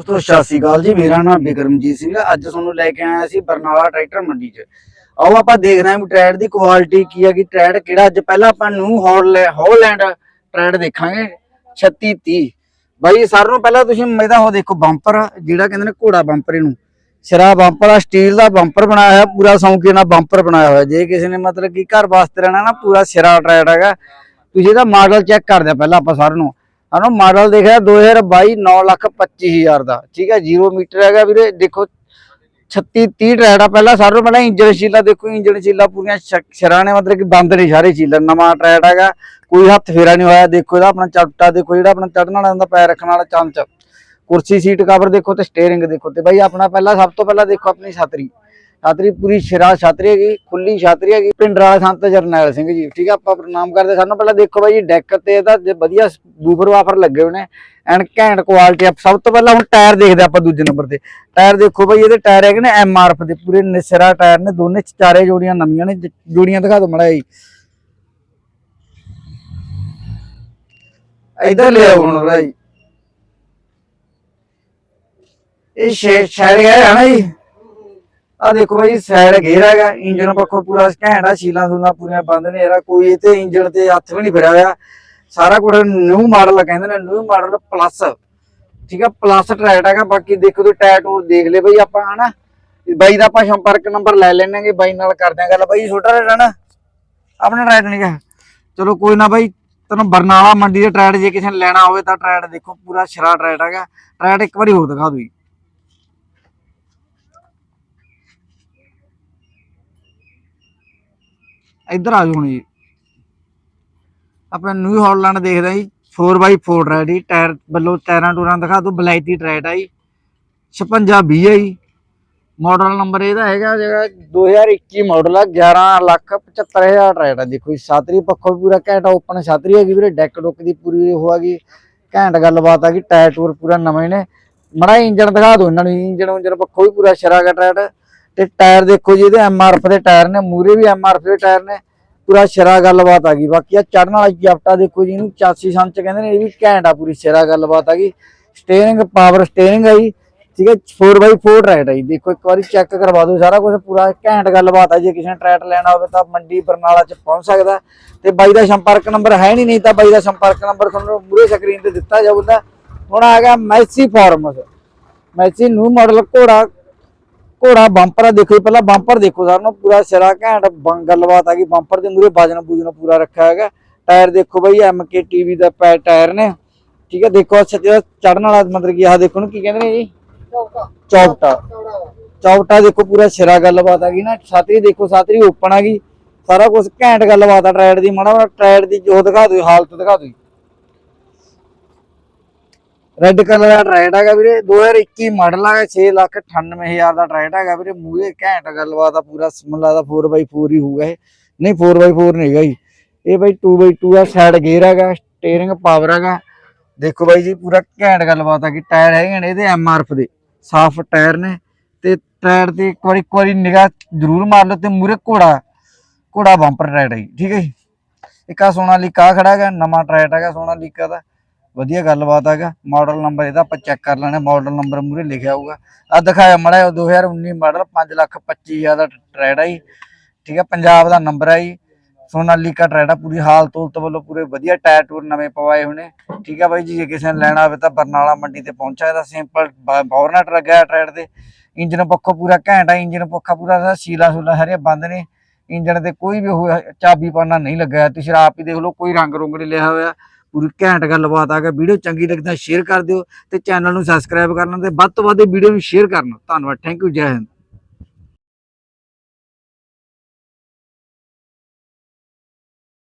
ਦੋਸਤੋ, ਸਤਿ ਸ਼੍ਰੀ ਅਕਾਲ ਜੀ। ਮੇਰਾ ਨਾਮ ਬਿਕਰਮਜੀਤ ਸਿੰਘ ਹੈ। ਅੱਜ ਤੁਹਾਨੂੰ ਲੈ ਕੇ ਆਇਆ ਸੀ ਬਰਨਾਲਾ ਟਰੈਕਟਰ ਮੰਡੀ 'ਚ। ਆਓ, ਆਪਾਂ ਦੇਖ ਰਹੇ ਹਾਂ ਵੀ ਟਰੈਕਟਰ ਦੀ ਕੁਆਲਿਟੀ ਕੀ ਹੈ ਕਿ ਟਰੈਕਟਰ ਕਿਹੜਾ? ਅੱਜ ਪਹਿਲਾਂ ਆਪਾਂ ਨੂੰ ਹੌਲੈਂਡ ਟਰੈਕਟਰ ਦੇਖਾਂਗੇ। 3630 ਬਾਈ ਸਾਰਿਆਂ ਨੂੰ ਪਹਿਲਾਂ ਤੁਸੀਂ ਇਹਦਾ ਉਹ ਦੇਖੋ ਬੰਪਰ ਜਿਹੜਾ ਕਹਿੰਦੇ ਨੇ ਘੋੜਾ ਬੰਪਰ ਇਹਨੂੰ। ਸਿਰਾ ਬੰਪਰ ਆ ਸਟੀਲ ਦਾ ਬੰਪਰ ਬਣਾਇਆ ਹੋਇਆ, ਪੂਰਾ ਸੌਂਕੇ ਨਾਲ ਬੰਪਰ ਬਣਾਇਆ ਹੋਇਆ। ਜੇ ਕਿਸੇ ਨੇ ਮਤਲਬ ਕਿ ਘਰ ਵਾਸਤੇ ਰਹਿਣਾ ਨਾ, ਪੂਰਾ ਸਿਰਾ ਟਰੈਕਟਰ ਹੈਗਾ। ਤੁਸੀਂ ਇਹਦਾ ਮਾਡਲ ਚੈੱਕ ਕਰਦੇ ਪਹਿਲਾਂ ਆਪਾਂ ਸਾਰਿਆਂ ਨੂੰ। ਹਨਾ, ਮਾਡਲ ਦੇਖਿਆ 2022 9 ਲੱਖ 25 ਹਜ਼ਾਰ ਦਾ। ਠੀਕ ਹੈ 0 ਮੀਟਰ ਹੈਗਾ ਵੀਰੇ, ਦੇਖੋ 36 30 ਟਰੈਕਟਰ ਆ ਪਹਿਲਾਂ ਸਾਰਿਆਂ ਨੂੰ ਪਹਿਲਾਂ ਇੰਜਨ ਸ਼ੀਲਾ ਦੇਖੋ ਇੰਜਨ ਸ਼ੀਲਾ ਪੂਰੀਆਂ ਸ਼ਰਾਂ ਨੇ ਮਤਲਬ ਕਿ ਬੰਦ ਨੇ ਸਾਰੇ ਸ਼ੀਲਾ, ਨਵਾਂ ਟਰੈਕਟਰ ਹੈਗਾ, ਕੋਈ ਹੱਥ ਫੇਰਾ ਨਹੀਂ ਹੋਇਆ, ਦੇਖੋ ਇਹਦਾ ਆਪਣਾ ਚਪਟਾ ਦੇਖੋ ਜਿਹੜਾ ਆਪਣਾ ਚੜਨ ਵਾਲਾ ਹੁੰਦਾ, ਪੈਰ ਰੱਖਣ ਵਾਲਾ, ਚਮਚ। ਕੁਰਸੀ, ਸੀਟ ਕਵਰ ਦੇਖੋ ਤੇ ਸਟੀਅਰਿੰਗ ਦੇਖੋ ਤੇ ਬਾਈ ਆਪਣਾ ਪਹਿਲਾਂ, ਸਭ ਤੋਂ ਪਹਿਲਾਂ ਦੇਖੋ ਆਪਣੀ ਛਤਰੀ। ਛਾਤਰੀ ਪੂਰੀ ਸ਼ਿਰਾ ਛਤਰੀ ਹੈਗੀ, ਖੁੱਲੀ ਛਤਰੀ ਹੈਗੀ। ਪਿੰਡਰਾ ਸੰਤ ਜਰਨੈਲ ਸਿੰਘ ਜੀ, ਠੀਕ ਆ, ਆਪਾਂ ਪ੍ਰਣਾਮ ਕਰਦੇ। ਸਾਨੂੰ ਪਹਿਲਾਂ ਦੇਖੋ ਬਾਈ ਡੈਕ ਤੇ ਇਹਦਾ ਵਧੀਆ ਬੂਫਰ ਵਾਫਰ ਲੱਗੇ ਹੋਏ ਐਂਡ ਘੈਂਟ ਕੁਆਲਿਟੀ ਆ। ਸਭ ਤੋਂ ਪਹਿਲਾਂ ਹੁਣ ਟਾਇਰ ਦੇਖਦੇ ਆਪਾਂ ਦੂਜੇ ਨੰਬਰ ਤੇ। ਟਾਇਰ ਦੇਖੋ ਬਾਈ, ਇਹਦੇ ਟਾਇਰ ਹੈਗੇ ਨੇ ਐਮਆਰਐਫ ਦੇ। ਪੂਰੇ ਨਿਸਰਾ ਟਾਇਰ ਨੇ, ਦੋਨੇ ਚਾਰੇ ਜੋੜੀਆਂ ਨਵੀਆਂ ਨੇ। ਜੋੜੀਆਂ ਦਿਖਾ ਦੋ ਮੜਾ ਜੀ। ਇਧਰ ਲਿਆਓ ਹੁਣ ਭਾਈ ਇਹ ਸ਼ੇ ਸ਼ਾਇਰ ਹੈ ਨਾ ਜੀ। ਆ ਦੇਖੋ ਭਾਈ ਸਾਈਡ ਗੇਅਰ ਹੈਗਾ ਇੰਜਨ ਪੱਖੋਂ ਪੂਰਾ ਘੈਂਟ ਆ ਸ਼ੀਲਾਂ ਸੂਲਾਂ ਪੂਰੀਆਂ ਬੰਦ ਨੇ ਇਹਦਾ ਕੋਈ ਤੇ ਇੰਜਨ ਤੇ ਹੱਥ ਵੀ ਨਹੀਂ ਫਿਰਿਆ ਹੋਇਆ। ਸਾਰਾ ਕੁਝ ਨਿਊ ਮਾਡਲ ਕਹਿੰਦੇ ਨੇ ਨਿਊ ਮਾਡਲ ਪਲੱਸ ਠੀਕ ਆ ਪਲੱਸ ਟਰੈਕਟ ਹੈਗਾ, ਬਾਕੀ ਦੇਖੋ ਤੇ ਟੈਟੂ ਦੇਖ ਲੈ ਬਈ ਆਪਾਂ, ਹਨਾ? ਬਾਈ ਦਾ ਆਪਾਂ ਸੰਪਰਕ ਨੰਬਰ ਲੈ ਲੈਣਾਂਗੇ ਬਾਈ ਨਾਲ ਕਰਦੇ ਆਂ ਗੱਲ। ਬਾਈ, ਛੋਟਾ ਰੇਟ ਨਾ? ਆਪਣਾ ਟਰੈਕਟ ਨਹੀਂ ਗਾ ਚਲੋ ਕੋਈ ਨਾ ਬਾਈ, ਤੈਨੂੰ ਬਰਨਾਲਾ ਮੰਡੀ ਦੇ ਟਰੈਕਟ ਜੇ ਕਿਸੇ ਨੇ ਲੈਣਾ ਹੋਵੇ ਤਾਂ ਟਰੈਕਟ ਦੇਖੋ, ਪੂਰਾ ਸ਼ਰਾ ਟਰੈਕਟ ਹੈਗਾ। ਟਰੈਕਟ ਇੱਕ ਵਾਰੀ ਹੋਰ ਦਿਖਾ ਦਿਓ ਇੱਧਰ ਆ ਜਾਓ ਹੁਣ ਜੀ। ਆਪਾਂ ਨਿਊ ਹਾਲੈਂਡ ਦੇਖਦੇ ਹਾਂ ਜੀ। 4x4 ਟਰੈਕ ਜੀ। ਟਾਇਰ ਵੱਲੋਂ ਟਾਇਰਾਂ ਟੂਰਾਂ ਦਿਖਾ ਦੋ ਬਲੈਤੀ ਟਰੈਕ ਆ ਜੀ। 56 20 ਹੈ ਜੀ। ਮਾਡਲ ਨੰਬਰ ਇਹਦਾ ਹੈਗਾ ਜਿਹੜਾ 2021 ਮਾਡਲ ਆ। 11 ਲੱਖ 75000 ਟਰੈਕ ਆ। ਦੇਖੋ ਜੀ ਸਾਤਰੀ ਪੱਖੋਂ ਪੂਰਾ ਘੈਂਟ ਓਪਨ ਸਾਤਰੀ ਹੈਗੀ ਵੀਰੇ। ਡੈਕ ਡੁੱਕ ਦੀ ਪੂਰੀ ਉਹ ਹੈਗੀ। ਘੈਂਟ ਗੱਲਬਾਤ ਆ ਗਈ ਟਾਇਰ ਟੂਰ ਪੂਰਾ ਨਵੇਂ ਨੇ। ਮੜਾ ਇੰਜਣ ਦਿਖਾ ਦਿਓ ਇਹਨਾਂ ਨੂੰ। ਇੰਜਣ ਉਂਜਨ ਪੱਖੋਂ ਵੀ ਪੂਰਾ ਸ਼ਰਾਗਾ ਟਰੈਕ ਤੇ ਟਾਇਰ ਦੇਖੋ ਜੀ, ਇਹਦੇ ਐਮਆਰਐਫ ਦੇ ਟਾਇਰ ਨੇ, ਮੂਰੇ ਵੀ ਐਮਆਰਐਫ ਦੇ ਟਾਇਰ ਨੇ, ਪੂਰਾ ਸ਼ਰਾ ਗੱਲਬਾਤ ਆ ਗਈ। ਬਾਕੀ ਆ ਚੜਨ ਵਾਲਾ ਜਫਟਾ ਦੇਖੋ ਜੀ, ਇਹਨੂੰ 84 ਸੰਚ ਕਹਿੰਦੇ ਨੇ, ਇਹ ਵੀ ਘੈਂਟ ਆ ਪੂਰੀ ਸ਼ਰਾ ਗੱਲਬਾਤ ਆ ਗਈ। ਸਟੀਅਰਿੰਗ ਪਾਵਰ ਸਟੀਅਰਿੰਗ ਆ ਜੀ, ਠੀਕ ਹੈ 4x4 ਟਰੈਕਟ ਆ ਜੀ। ਦੇਖੋ ਇੱਕ ਵਾਰੀ ਚੈੱਕ ਕਰਵਾ ਦਿਓ ਸਾਰਾ ਕੁਝ ਪੂਰਾ ਘੈਂਟ ਗੱਲਬਾਤ ਆ, ਜੇ ਕਿਸੇ ਨੇ ਟਰੈਕਟ ਲੈਣਾ ਹੋਵੇ ਤਾਂ ਮੰਡੀ ਬਰਨਾਲਾ ਚ ਪਹੁੰਚ ਸਕਦਾ। ਤੇ ਬਾਈ ਦਾ ਸੰਪਰਕ ਨੰਬਰ ਹੈ ਨਹੀਂ ਨਹੀਂ ਤਾਂ ਬਾਈ ਦਾ ਸੰਪਰਕ ਨੰਬਰ ਤੁਹਾਨੂੰ ਮੂਰੇ ਸਕਰੀਨ ਤੇ ਦਿੱਤਾ ਜਾਊਗਾ। ਹੁਣ ਆ ਗਿਆ Massey farms Massey new model ਘੋੜਾ ਘੋੜਾ ਬੰਪਰ ਆ ਦੇਖੋ ਪਹਿਲਾਂ ਬੰਪਰ ਦੇਖੋ ਸਾਰਿਆਂ ਨੂੰ ਪੂਰਾ ਸਿਰਾ ਘੈਂਟ ਗੱਲਬਾਤ ਆ ਗਈ ਬੰਪਰ ਦੇ ਮੂਰੇ ਵਜਨ ਬੂਜਨ ਪੂਰਾ ਰੱਖਿਆ ਹੈਗਾ। ਟਾਇਰ ਦੇਖੋ ਬਈ ਐਮਕੇ ਟੀਵੀ ਦਾ ਪੈ ਟਾਇਰ ਨੇ। ਠੀਕ ਹੈ ਦੇਖੋ ਸੱਚੇ ਚੜਨ ਵਾਲਾ ਮਤਲਬ ਕਿ ਆਹ ਦੇਖੋ ਨੂੰ ਕੀ ਕਹਿੰਦੇ ਨੇ ਜੀ? ਚੌਪਟਾ ਚੌਪਟਾ ਦੇਖੋ ਪੂਰਾ ਸਿਰਾ ਗੱਲਬਾਤ ਆ ਗਈ ਨਾ। ਸਾਤਰੀ ਦੇਖੋ ਸਾਤਰੀ ਓਪਨ ਆ ਗਈ। ਸਾਰਾ ਕੁਝ ਘੈਂਟ ਗੱਲਬਾਤ ਆ ਟਾਇਰ ਦੀ ਮਾੜਾ ਮਾੜਾ ਟਾਇਰ ਦੀ ਜੋ ਦਿਖਾ ਦਿਓ ਹਾਲਤ ਦਿਖਾ ਦਿਓ ਰੈੱਡ ਕਲਰ ਦਾ ਟਰੈਕਟ ਹੈਗਾ ਵੀਰੇ 2021 ਮਾਡਲ ਹੈਗਾ 6 ਲੱਖ 98000 ਦਾ ਟਰੈਕਟ ਹੈਗਾ ਵੀਰੇ ਮੂਹਰੇ ਘੈਂਟ ਗੱਲਬਾਤ ਆ ਪੂਰਾ ਸਮਲਾ ਦਾ 4x4 ਹੀ ਹੋਊਗਾ ਇਹ। ਨਹੀਂ 4x4 ਨਹੀਂ ਹੈਗਾ ਜੀ। ਇਹ ਬਾਈ 2x2 ਆ ਸਾਈਡ ਗੇਅਰ ਹੈਗਾ ਸਟੀਅਰਿੰਗ ਪਾਵਰ ਹੈਗਾ। ਦੇਖੋ ਬਾਈ ਜੀ ਪੂਰਾ ਘੈਂਟ ਗੱਲਬਾਤ ਆ ਕਿ ਟਾਇਰ ਹੈਗੇ ਨੇ ਇਹਦੇ ਐਮਆਰਐਫ ਦੇ। ਸਾਫ਼ ਟਾਇਰ ਨੇ ਤੇ ਟਾਇਰ ਤੇ ਇੱਕ ਵਾਰੀ ਇੱਕ ਵਾਰੀ ਨਿਗਾਹ ਜ਼ਰੂਰ ਮਾਰ ਲਓ ਤੇ ਮੂਰੇ ਘੋੜਾ ਘੋੜਾ ਬੰਪਰ ਟਾਇਰ ਹੈ ਜੀ, ਠੀਕ ਹੈ ਜੀ। ਇੱਕ ਆ ਸੋਨਾ ਲੀਕਾ ਖੜਾ ਹੈਗਾ ਨਵਾਂ ਟਰੈਕਟ ਹੈਗਾ ਸੋਨਾ ਲੀਕਾ ਦਾ। ਵਧੀਆ ਗੱਲਬਾਤ ਹੈਗਾ ਮਾਡਲ ਨੰਬਰ ਇਹਦਾ ਆਪਾਂ ਚੈੱਕ ਕਰ ਲੈਣਾ ਮਾਡਲ ਨੰਬਰ ਮੂਰੇ ਲਿਖਿਆ ਹੋਊਗਾ। ਆ ਦਿਖਾਇਆ ਮੜਾ 2019 ਮਾਡਲ 5 ਲੱਖ 25000 ਦਾ ਟਰੈਡ ਆ ਜੀ। ਠੀਕ ਹੈ ਪੰਜਾਬ ਦਾ ਨੰਬਰ ਆ ਜੀ। ਸੋਨਾਲੀਕਾ ਟਰੈਡ ਆ, ਪੂਰੀ ਹਾਲ ਤੋਲਤ ਵੱਲੋਂ ਪੂਰੇ ਵਧੀਆ ਟਾਇਰ ਟੂਰ ਨਵੇਂ ਪਵਾਏ ਹੋਣੇ। ਠੀਕ ਹੈ ਬਾਈ ਜੀ, ਜੇ ਕਿਸੇ ਨੇ ਲੈਣਾ ਹੋਵੇ ਤਾਂ ਬਰਨਾਲਾ ਮੰਡੀ ਤੇ ਪਹੁੰਚਾ ਇਹਦਾ ਸਿੰਪਲ ਬੌਰਨਟ ਲੱਗਿਆ ਟਰੈਡ ਤੇ। ਇੰਜਨ ਪੱਖੋਂ ਪੂਰਾ ਘੈਂਟ ਆ ਇੰਜਨ ਪੱਖਾ ਪੂਰਾ ਸੀਲਾ ਸੂਲਾ ਸਾਰੇ ਬੰਦ ਨੇ। ਇੰਜਨ ਤੇ ਕੋਈ ਵੀ ਚਾਬੀ ਪਾਣਾ ਨਹੀਂ ਲੱਗਾ ਤੁਸੀਂ ਆਪ ਹੀ ਦੇਖ ਲਓ, ਕੋਈ ਰੰਗ ਰੁੰਗ ਨਹੀਂ ਲਿਆ ਹੋਇਆ। ਪੂਰੀ ਘੈਂਟ ਗੱਲਬਾਤ ਆ ਗਿਆ ਵੀਡੀਓ ਚੰਗੀ ਲੱਗਦਾ ਸ਼ੇਅਰ ਕਰ ਦਿਓ ਤੇ ਚੈਨਲ ਨੂੰ ਸਬਸਕ੍ਰਾਈਬ ਕਰਨਾ ਤੇ ਵੱਧ ਤੋਂ ਵੱਧ ਵੀਡੀਓ ਨੂੰ ਸ਼ੇਅਰ ਕਰਨਾ। ਧੰਨਵਾਦ ਥੈਂਕ ਯੂ ਜੈ ਹਿੰਦ।